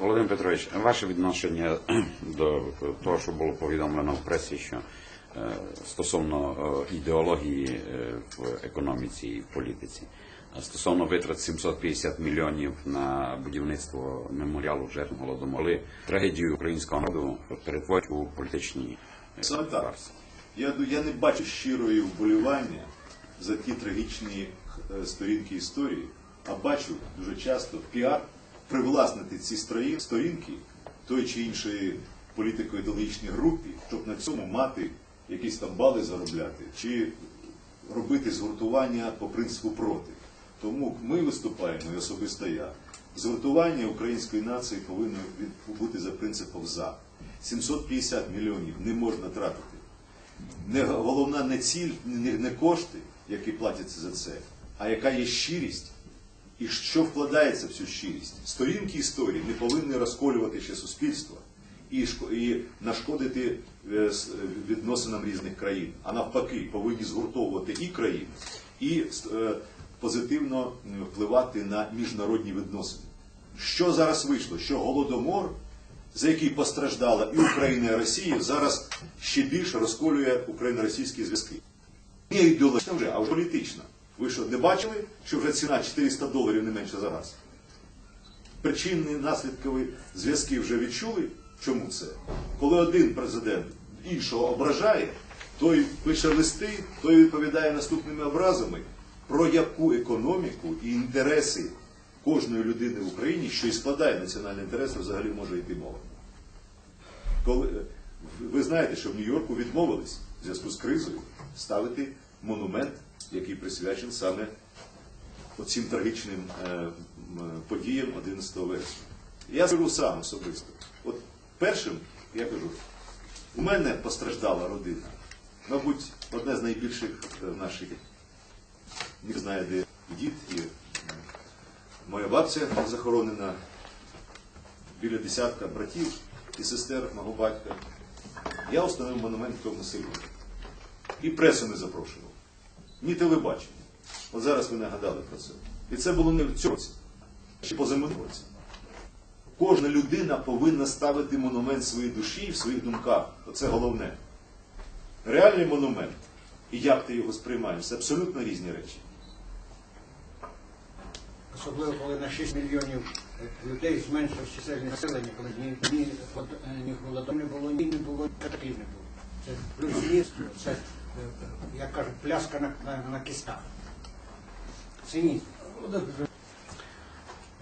Володимир Петрович, ваше відношення до того, що було повідомлено в пресі, що е, стосовно е, ідеології е, в економіці і в політиці, стосовно витрат 750 мільйонів на будівництво меморіалу жертв голодомору, трагедію українського народу перетворюють у політичні Саме так. Я, я не бачу щирої вболівання за ті трагічні сторінки історії, а бачу дуже часто піар привласнити ці сторін- сторінки той чи іншої політико-ідеологічній групі, щоб на цьому мати якісь там бали заробляти, чи робити згуртування по принципу проти. Тому ми виступаємо, і особисто я. Згуртування української нації повинно бути за принципом за. 750 мільйонів не можна тратити не головна не ціль, не кошти, які платяться за це, а яка є щирість і що вкладається в цю щирість. Сторінки історії не повинні розколювати ще суспільство і, нашкодити е, відносинам різних країн, а навпаки, повинні згуртовувати і країни, і е, позитивно впливати на міжнародні відносини. Що зараз вийшло? Що голодомор за який постраждала і Україна, і Росія, зараз ще більше розколює україно-російські зв'язки. Не ідеологічна вже, а вже політична. Ви що, не бачили, що вже ціна 400 доларів не менше за газ? Причинні наслідкові зв'язки вже відчули. Чому це? Коли один президент іншого ображає, той пише листи, той відповідає наступними образами, про яку економіку і інтереси кожної людини в Україні, що і складає національні інтереси, взагалі може йти мова. Коли, ви знаєте, що в Нью-Йорку відмовились в зв'язку з кризою ставити монумент, який присвячений саме оцим трагічним е, подіям 11 вересня. Я скажу сам особисто. От першим, я кажу, у мене постраждала родина. Мабуть, одне з найбільших е, в нашій не знаю, де дід і моя бабця захоронена біля десятка братів і сестер мого батька. Я установив монумент в тому селі. І пресу не запрошував, ні телебачення. От зараз ви нагадали про це. І це було не в цьому році, ще позаминулому році. Кожна людина повинна ставити монумент своїй душі в своїх думках. Оце головне. Реальний монумент і як ти його сприймаєш, це абсолютно різні речі. Особливо, коли на 6 мільйонів е, людей зменшив чисельність населення, коли ні, ні, е, ні голодом не було, ні не було, ні не було. Це плюсівство, це, як кажуть, пляска на, на, на кістах.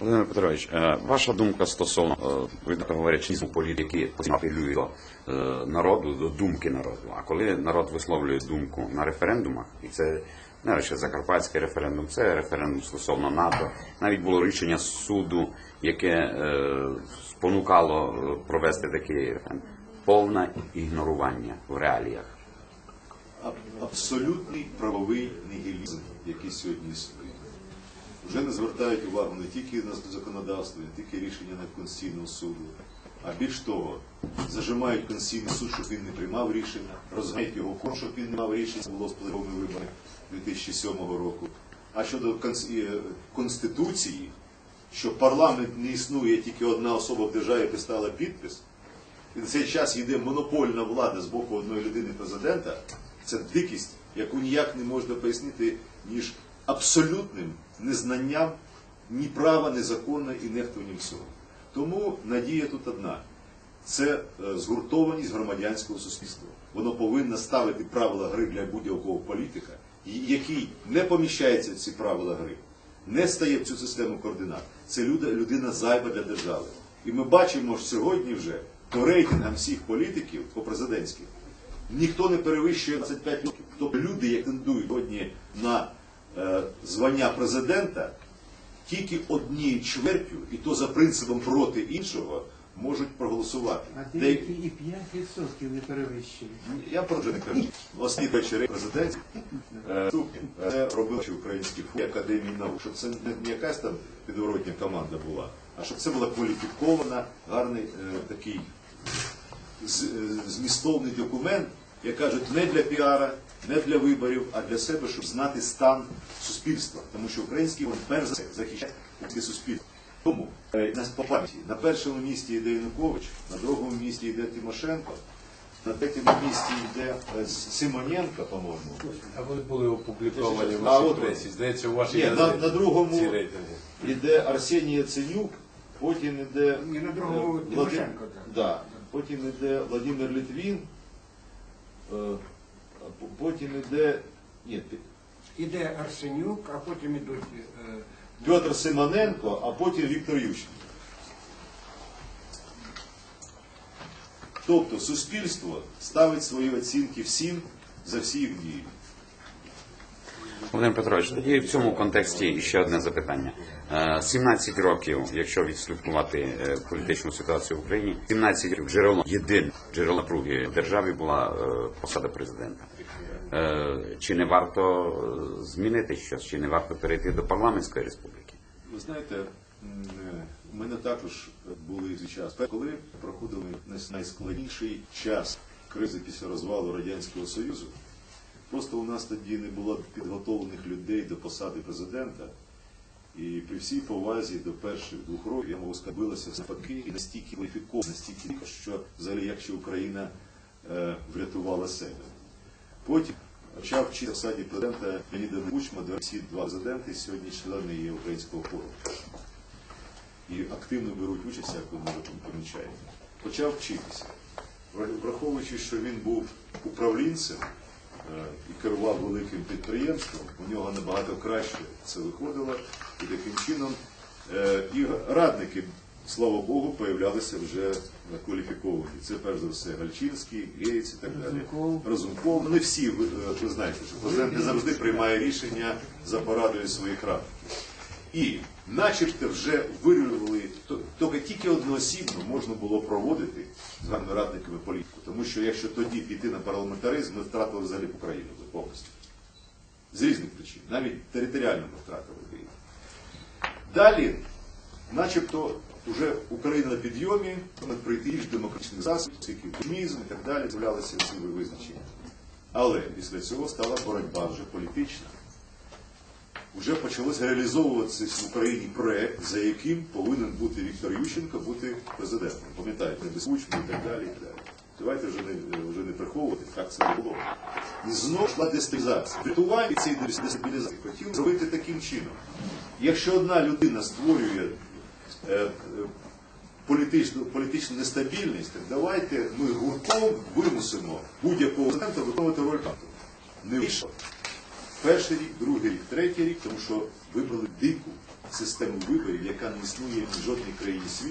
Володимир Петрович, е, ваша думка стосовно, відверто говорячи, політики апелює до е, народу, до думки народу. А коли народ висловлює думку на референдумах, і це не лише закарпатський референдум, це референдум стосовно НАТО. Навіть було рішення суду, яке е, спонукало провести такий референдум. Повне ігнорування в реаліях. Аб- абсолютний правовий нігілізм, який сьогодні існує. Вже не звертають увагу не тільки на законодавство, не тільки рішення на Конституційного суду, а більш того, зажимають Конституційний суд, щоб він не приймав рішення, розганяють його кон, щоб він не мав рішення, це було з плановими виборами 2007 року. А щодо е, Конституції, що парламент не існує, тільки одна особа в державі поставила підпис, і на цей час йде монопольна влада з боку одної людини президента, це дикість, яку ніяк не можна пояснити, ніж абсолютним незнанням ні права, ні закону і нехтуванням всього. Тому надія тут одна. Це е, згуртованість громадянського суспільства. Воно повинно ставити правила гри для будь-якого політика, який не поміщається в ці правила гри, не стає в цю систему координат. Це людина зайва для держави. І ми бачимо що сьогодні вже по рейтингам всіх політиків, по президентських, ніхто не перевищує 25 років. Тобто люди, які претендують сьогодні на е, звання президента, тільки однією чвертю, і то за принципом проти іншого, можуть проголосувати. А Деякі- деякі і 5% не перевищили. я про це не кажу. Останні вечори президентів е, це робили українські фу академії наук, щоб це не якась там підворотня команда була, а щоб це була кваліфікована, гарний е, такий змістовний документ, як кажуть, не для піара, не для виборів, а для себе, щоб знати стан суспільства. Тому що український він перш за все захищає українське суспільство. Тому е, на по пам'яті на першому місці йде Янукович, на другому місці йде Тимошенко, на третьому місці йде е, Симоненко, по-моєму. А вони були опубліковані в вашій пресі. Здається, у вашій Ні, на, на другому йде Арсеній Яценюк, потім йде Ні, на другому е, Тимошенко, так. да, потім йде Владимир Литвін, е, потім йде ні, Іде Арсенюк, а потім ідуть е, Петр Симоненко, а потім Віктор Ющенко. Тобто суспільство ставить свої оцінки всім за всі їх дії. Володимир Петрович, тоді в цьому контексті ще одне запитання. Е, 17 років, якщо відслідкувати е, політичну ситуацію в Україні, 17 років джерело єдине джерело напруги в державі була е, посада президента. Е, Чи не варто е, змінити щось, чи не варто перейти до парламентської республіки? Ви знаєте, е, у мене також були час, коли проходили най- найскладніший час кризи після розвалу Радянського Союзу. Просто у нас тоді не було підготовлених людей до посади президента. І при всій повазі до перших двох років я можу сказати, навпаки і настільки кваліфіковано, настільки, що взагалі як ще Україна е, врятувала себе. Потім почав вчити в саді президента Леоніда Кучма, ці два президенти сьогодні члени є українського форуму. І активно беруть участь, як ви може помічаєте. Почав вчитися. Враховуючи, що він був управлінцем і керував великим підприємством, у нього набагато краще це виходило. І таким чином е, і радники, слава Богу, появлялися вже кваліфіковані. Це перш за все Гальчинський, Гейтс і так далі. Разумков. Не всі, ви, е, ви знаєте, що президент не завжди приймає рішення за порадою своїх радників. І начебто вже вирішували, то- тільки тільки одноосібно можна було проводити з вами радниками політику. Тому що якщо тоді піти на парламентаризм, ми втратили взагалі Україну повністю. З різних причин. Навіть територіально ми втратили Україну. Далі, начебто, вже Україна на підйомі, прийти ж демократичних засобів, скільки комунізм і так далі, з'являлися ці визначення. Але після цього стала боротьба вже політична вже почалося реалізовуватися в Україні проект, за яким повинен бути Віктор Ющенко бути президентом. Пам'ятаєте, безкучно і так далі. І так далі. Давайте вже не, вже не приховувати, як це було. І знову йшла дестабілізація. Врятування цієї дестабілізації хотів зробити таким чином. Якщо одна людина створює е, е, політичну, політичну нестабільність, так давайте ми гуртом вимусимо будь-якого президента виконувати роль. Не вийшло. Перший рік, другий рік, третій рік, тому що вибрали дику систему виборів, яка не існує в жодній країні світу.